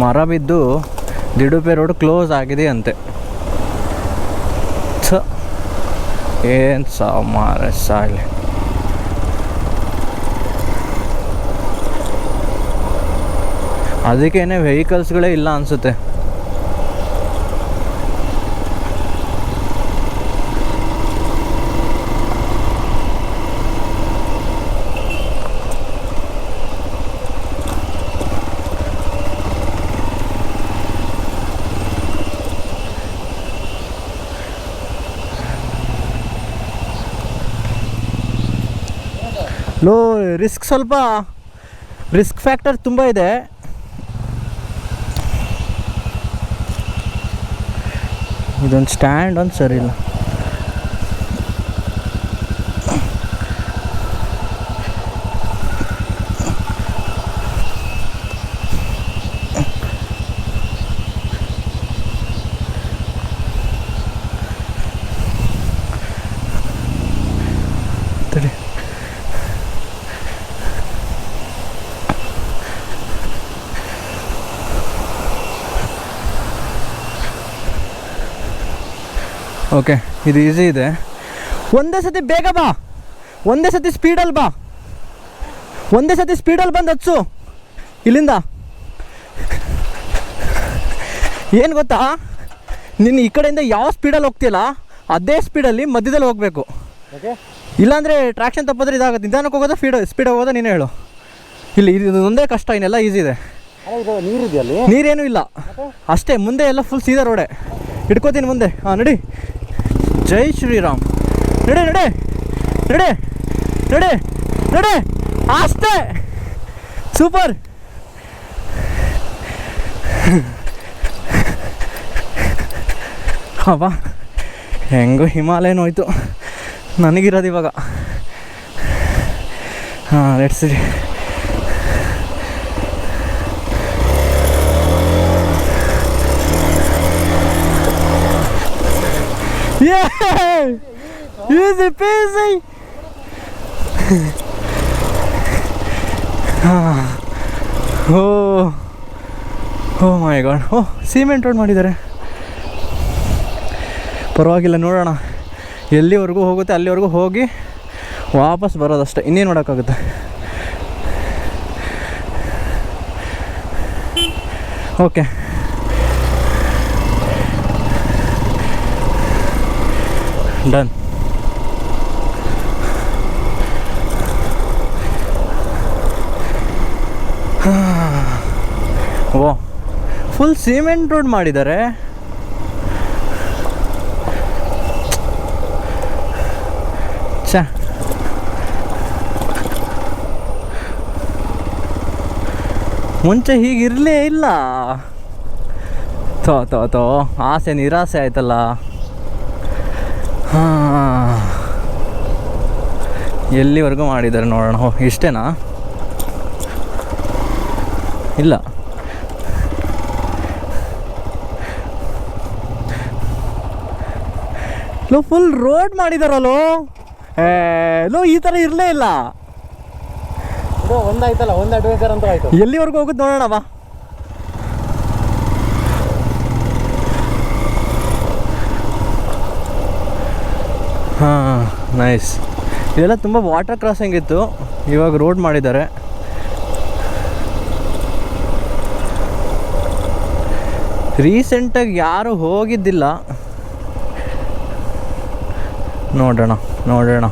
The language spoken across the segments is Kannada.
ಮರ ಬಿದ್ದು ದಿಡುಪೆ ರೋಡ್ ಕ್ಲೋಸ್ ಆಗಿದೆ ಅಂತೆ. ಛ, ಏನು ಸಾಮಾರ ಸಾಲೆ ಅದಕ್ಕೇನೆ ವೆಹಿಕಲ್ಸ್ಗಳೇ ಇಲ್ಲ ಅನಿಸುತ್ತೆ. ಲೋ ರಿಸ್ಕ್ ಸ್ವಲ್ಪ ರಿಸ್ಕ್ ಫ್ಯಾಕ್ಟರ್ ತುಂಬ ಇದೆ. ಇದೊಂದು ಸ್ಟ್ಯಾಂಡ್ ಒಂದು ಸರಿ ಇಲ್ಲ. ಓಕೆ ಇದು ಈಸಿ ಇದೆ. ಒಂದೇ ಸತಿ ಬೇಗ ಬಾ. ಒಂದೇ ಸತಿ ಸ್ಪೀಡಲ್ಲಿ ಬಾ. ಒಂದೇ ಸತಿ ಸ್ಪೀಡಲ್ಲಿ ಬಂದು ಹಚ್ಚು. ಇಲ್ಲಿಂದ. ಏನು ಗೊತ್ತಾ? ನೀನು ಈ ಕಡೆಯಿಂದ ಯಾವ ಸ್ಪೀಡಲ್ಲಿ ಹೋಗ್ತಿಲ್ಲ ಅದೇ ಸ್ಪೀಡಲ್ಲಿ ಮಧ್ಯದಲ್ಲಿ ಹೋಗಬೇಕು. ಇಲ್ಲಾಂದರೆ ಟ್ರಾಕ್ಷನ್ ತಪ್ಪಿದ್ರೆ ಇದಾಗುತ್ತೆ. ನಿಧಾನಕ್ಕೆ ಹೋಗೋದಾ ಸ್ಪೀಡ್ ಸ್ಪೀಡ್ ಹೋಗೋದಾ ನೀನೇ ಹೇಳು. ಇಲ್ಲಿ ಇದು ಒಂದೇ ಕಷ್ಟ ಇನ್ನೆಲ್ಲ ಈಸಿ ಇದೆ. ನೀರು ನೀರೇನು ಇಲ್ಲ. ಅಷ್ಟೇ ಮುಂದೆ ಎಲ್ಲ ಫುಲ್ ಸೀದಾ ರೋಡೆ ಹಿಡ್ಕೋತೀನಿ ಮುಂದೆ. ಹಾಂ ನಡಿ. ಜೈ ಶ್ರೀರಾಮ್. ನಡೆ ನಡೆ ನಡೆ ನಡೆ ನಡೆ ಆಸ್ತೆ ಸೂಪರ್. ಹಬ್ಬ ಹೆಂಗೋ ಹಿಮಾಲಯನ ಹೋಯ್ತು. ನನಗಿರೋದು ಇವಾಗ. ಹಾಂ let's Yeah! Easy peasy! Oh oh my god oh cement road ಮಾಡಿದ್ದಾರೆ. ಪರವಾಗಿಲ್ಲ, ನೋಡೋಣ. ಎಲ್ಲಿವರೆಗೂ ಹೋಗುತ್ತೆ, ಅಲ್ಲಿವರೆಗೂ ಹೋಗಿ ವಾಪಸ್ ಬರೋದಷ್ಟೇ. ಇನ್ನೇನು ಮಾಡೋಕ್ಕಾಗುತ್ತೆ? Okay done oh full cement road ಮಾಡಿದ್ದಾರೆ. ಚ ಮುಂಚೆ ಹೀಗಿರಲೇ ಇಲ್ಲ. ತೋ ತೋ ತೋ ಆಸೆ, ನಿರಾಸೆ ಆಯ್ತಲ್ಲ. ಎಲ್ಲಿವರೆಗೂ ಮಾಡಿದ್ದಾರೆ ನೋಡೋಣ. ಹೋ ಇಷ್ಟೇನಾ? ಇಲ್ಲ. ಲೋ ಫುಲ್ ರೋಡ್ ಮಾಡಿದಾರಲ್ಲೋ? ಲೋ ಈ ಥರ ಇರಲೇ ಇಲ್ಲ. ಒಂದಾಯ್ತಲ್ಲ ಒಂದು ಅಡ್ವೆಂಚರ್ ಅಂತ ಆಯ್ತು. ಎಲ್ಲಿವರೆಗೂ ಹೋಗುತ್ತೆ ನೋಡೋಣ ಬಾ ಹಾಂ ನೈಸ್ ಇದೆಲ್ಲ ತುಂಬ ವಾಟರ್ ಕ್ರಾಸಿಂಗ್ ಇತ್ತು. ಇವಾಗ ರೋಡ್ ಮಾಡಿದ್ದಾರೆ. ರೀಸೆಂಟಾಗಿ ಯಾರು ಹೋಗಿದ್ದಿಲ್ಲ. ನೋಡೋಣ ನೋಡೋಣ.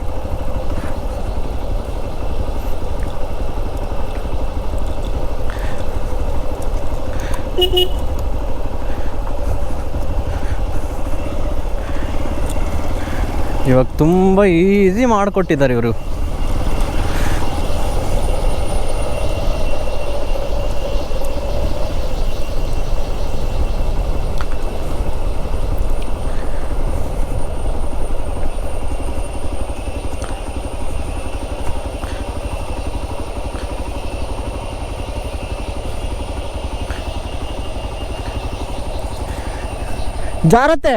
ಇವಾಗ ತುಂಬ ಈಸಿ ಮಾಡಿಕೊಟ್ಟಿದ್ದಾರೆ ಇವರು. ಜಾರತ್ತೆ.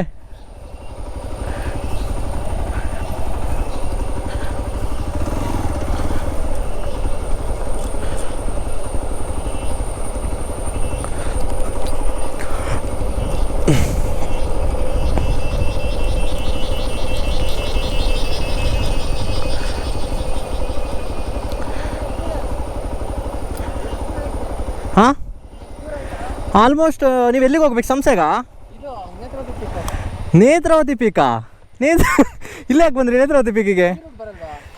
ಆಲ್ಮೋಸ್ಟ್ ನೀವು ಎಲ್ಲಿಗೆ ಹೋಗ್ಬೇಕು? ಸಂಸೆಗ? ನೇತ್ರಾವತಿ ಪೀಕ. ನೇತ್ರ ಇಲ್ಲೇ ಯಾಕೆ ಬಂದ್ರಿ ನೇತ್ರಾವತಿ ಪೀಕಿಗೆ?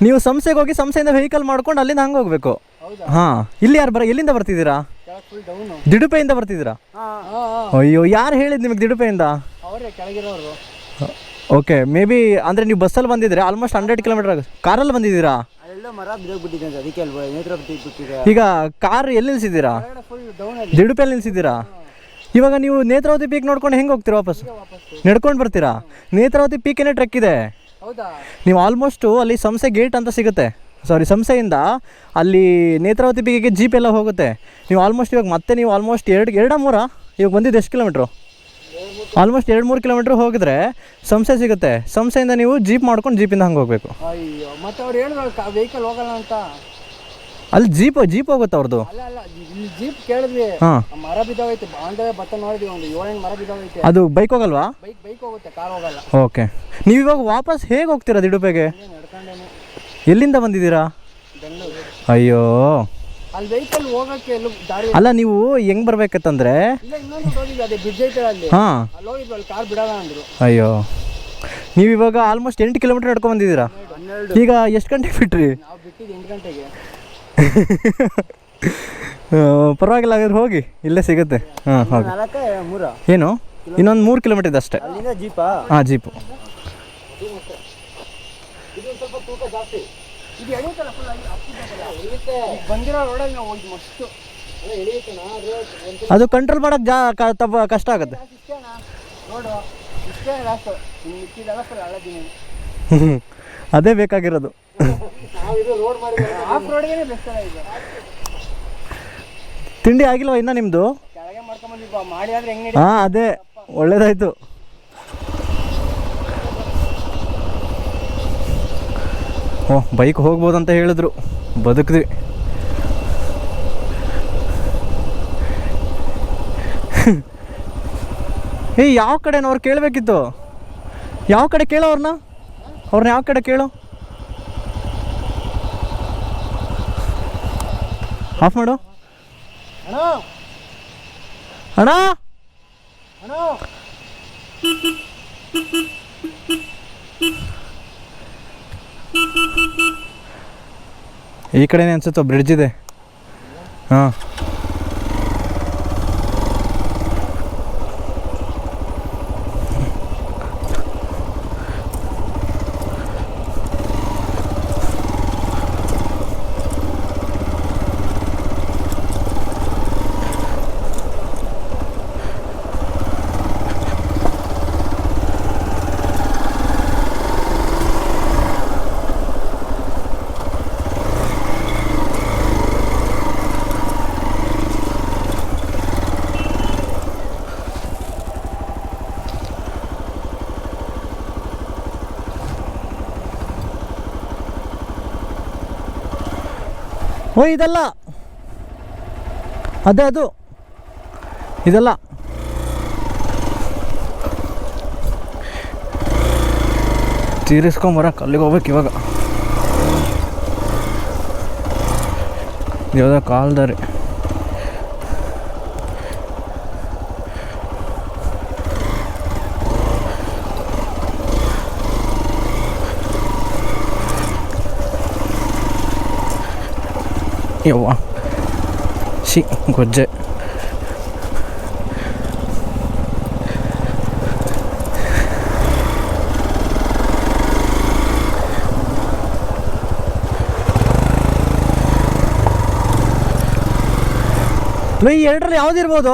ನೀವು ಸಂಸೆಗೆ ಹೋಗಿ ಸಂಸೆಯಿಂದ ವೆಹಿಕಲ್ ಮಾಡ್ಕೊಂಡು ಅಲ್ಲಿಂದ ಹಂಗೆ ಹೋಗ್ಬೇಕು. ಹಾಂ. ಇಲ್ಲಿ ಯಾರು ಬರ ಎಲ್ಲಿಂದ ಬರ್ತಿದ್ದೀರಾ? ದಿಡುಪೆಯಿಂದ ಬರ್ತಿದ್ದೀರಾ? ಅಯ್ಯೋ ಯಾರು ಹೇಳಿದ್ ನಿಮಗೆ ದಿಡುಪೆಯಿಂದ? ಓಕೆ ಮೇ ಬಿ ಅಂದರೆ ನೀವು ಬಸ್ಸಲ್ಲಿ ಬಂದಿದ್ರೆ ಆಲ್ಮೋಸ್ಟ್ ಹಂಡ್ರೆಡ್ ಕಿಲೋಮೀಟರ್ ಕಾರಲ್ಲಿ ಬಂದಿದ್ದೀರಾ? ಈಗ ಕಾರ್ ಎಲ್ಲಿ ನಿಲ್ಸಿದ್ದೀರಾ? ದಿಡುಪೆಯಲ್ಲಿ ನಿಲ್ಸಿದ್ದೀರಾ? ಇವಾಗ ನೀವು ನೇತ್ರಾವತಿ ಪೀಕ್ ನೋಡ್ಕೊಂಡು ಹೆಂಗೆ ಹೋಗ್ತೀರಾ ವಾಪಸ್? ನಡ್ಕೊಂಡು ಬರ್ತೀರಾ? ನೇತ್ರಾವತಿ ಪೀಕೇನೆ ಟ್ರೆಕ್ ಇದೆ. ಹೌದಾ? ನೀವು ಆಲ್ಮೋಸ್ಟು ಅಲ್ಲಿ ಸಂಸೆ ಗೇಟ್ ಅಂತ ಸಿಗುತ್ತೆ. ಸಾರಿ ಸಂಸೆಯಿಂದ ಅಲ್ಲಿ ನೇತ್ರಾವತಿ ಪೀಕಿಗೆ ಜೀಪ್ ಎಲ್ಲ ಹೋಗುತ್ತೆ. ನೀವು ಆಲ್ಮೋಸ್ಟ್ ಇವಾಗ ಮತ್ತೆ ನೀವು ಆಲ್ಮೋಸ್ಟ್ ಎರಡು ಎರಡ ಮೂರ ಇವಾಗ ಬಂದಿದ್ದು ಎಷ್ಟು ಕಿಲೋಮೀಟ್ರು ಆಲ್ಮೋಸ್ಟ್ ಎರಡು ಮೂರು ಕಿಲೋಮೀಟ್ರ್ ಹೋಗಿದ್ರೆ ಸಂಸೆ ಸಿಗುತ್ತೆ. ಸಂಸೆಯಿಂದ ನೀವು ಜೀಪ್ ಮಾಡ್ಕೊಂಡು ಜೀಪಿಂದ ಹಂಗೆ ಹೋಗಬೇಕು. ಅಲ್ಲಿ ಜೀಪ್ ಜೀಪ್ ಹೋಗುತ್ತೆ ಅವ್ರದ್ದು ಅಲ್ಲ ಅಲ್ಲ ಇಲ್ಲಿ ಜೀಪ್ ಕೇಳಿದ್ವಿ. ಹಾಂ. ಮರ ಬಿದ್ದೋಗೈತೆ ಬಾಂಧವ್ಯ ಭತ್ತ ನೋಡಿದ್ವಿ ಒಂದು ಏಳೆಂಟು ಮರ ಬಿದ್ದೋಗೈತೆ. ಅದು ಬೈಕ್ ಹೋಗಲ್ವಾ? ಬೈಕ್ ಬೈಕ್ ಹೋಗುತ್ತೆ ಕಾರ್ ಹೋಗಲ್ಲ. ಓಕೆ ನೀವು ಇವಾಗ ವಾಪಸ್ ಹೇಗೆ ಹೋಗ್ತೀರಾ ದಿಡುಪೆಗೆ? ನಡ್ಕೊಂಡೇನೆ. ಎಲ್ಲಿಂದ ಬಂದಿದ್ದೀರಾ? ಬೆಂಗಳೂರು. ಅಯ್ಯೋ. ಅಲ್ಲಿ ವೆಹಿಕಲ್ ಹೋಗಕ್ಕೆ ಎಲ್ಲೂ ದಾರಿ ಅಲ್ಲ ನೀವು ಹೆಂಗ್ ಬರ್ಬೇಕಂತಂದ್ರೆ? ಇಲ್ಲ ಇನ್ನೊಂದು ಹೋಗಿದ್ವಿ ಅದೇ ಬ್ರಿಡ್ಜ್ ಐತೆ ಅಲ್ಲಿ. ಹಾಂ. ಅಲ್ಲಿ ಹೋಗಿದ್ವಿ ಅಲ್ಲಿ ಕಾರ್ ಬಿಡಲ್ಲ ಅಂದ್ರು. ಅಯ್ಯೋ. ನೀವು ಇವಾಗ ಆಲ್ಮೋಸ್ಟ್ ಎಂಟು ಕಿಲೋಮೀಟರ್ ನಡ್ಕೊಂಡ್ ಬಂದಿದ್ದೀರಾ? ಹನ್ನೆರಡು. ಈಗ ಎಷ್ಟು ಗಂಟೆಗೆ ಬಿಟ್ರಿ? ನಾವು ಬಿಟ್ಟಿದ್ದು ಎಂಟು ಗಂಟೆಗೆ. ಪರವಾಗಿಲ್ಲ ಹಾಗಾದ್ರೆ ಹೋಗಿ. ಇಲ್ಲೇ ಸಿಗುತ್ತೆ. ಹಾಂ ಹೋಗಿ. ಏನು? ಇನ್ನೊಂದು ಮೂರು ಕಿಲೋಮೀಟರ್ ಇದೆ ಅಷ್ಟೇ. ಹಾಂ ಜೀಪು ಅದು ಕಂಟ್ರೋಲ್ ಮಾಡೋಕೆ ಜಾ ಕಷ್ಟ ಆಗುತ್ತೆ. ಅದೇ ಬೇಕಾಗಿರೋದು ನಾವು ಇದು ರೋಡ್ ಮಾಡಿದ್ರೆ ತಿಂಡಿ ಆಗಿಲ್ವಾ ಇನ್ನ ನಿಮ್ಮದು ಕೆಳಗೆ ಹಾಂ, ಅದೇ. ಒಳ್ಳೇದಾಯ್ತು. ಓ, ಬೈಕ್ ಹೋಗ್ಬೋದು ಅಂತ ಹೇಳಿದ್ರು. ಬದುಕ್ದ್ವಿ. ಏ, ಯಾವ ಕಡೆನ ಅವ್ರು ಕೇಳಬೇಕಿತ್ತು. ಯಾವ ಕಡೆ ಕೇಳೋ ಅವ್ರನ್ನ ಅವ್ರನ್ನ ಯಾವ ಕಡೆ ಕೇಳು? ಆಫ್ ಮಾಡು ಅಣ್ಣ ಈ ಕಡೆನೇ ಅನ್ಸುತ್ತೋ ಬ್ರಿಡ್ಜ್ ಇದೆ? ಹಾಂ. ಓ ಇದಲ್ಲ ಅದೇ ಅದು. ಇದಲ್ಲ. ತೀರಿಸ್ಕೊಂಬರಕ್ಕೆ ಅಲ್ಲಿಗೆ ಹೋಗ್ಬೇಕು ಇವಾಗ. ಯಾವುದೋ ಕಾಲ್ದಾರಿ. ಯವ್ವ. ಶಿ ಗೊಜ್ಜೆ. ಈ ಎರಡರಲ್ಲಿ ಯಾವುದಿರ್ಬೋದು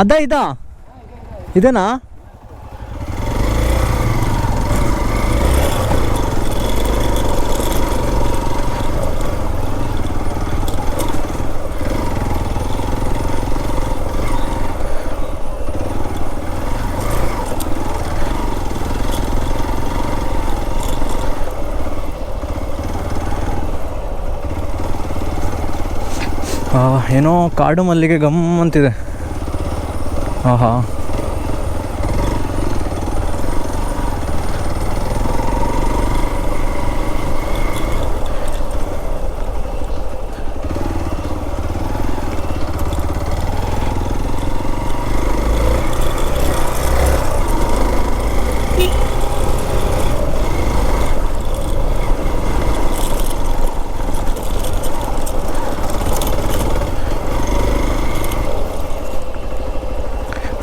ಅದ ಇದಾ? ಇದೇನಾ? ಏನೋ ಕಾಡು ಮಲ್ಲಿಗೆ ಗಮ್ ಅಂತಿದೆ. ಆಹಾ.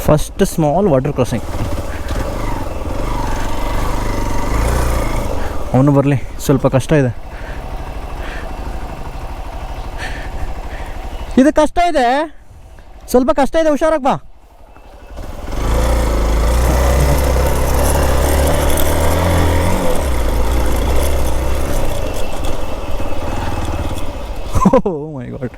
ಫಸ್ಟ್ ಸ್ಮಾಲ್ ವಾಟರ್ ಕ್ರಾಸಿಂಗ್ ಅವನು ಬರಲಿ, ಸ್ವಲ್ಪ ಕಷ್ಟ ಇದೆ. ಇದು ಕಷ್ಟ ಇದೆ. ಸ್ವಲ್ಪ ಕಷ್ಟ ಇದೆ, ಹುಷಾರಾಗಿ ಬಾ. ಓ ಮೈ ಗಾಡ್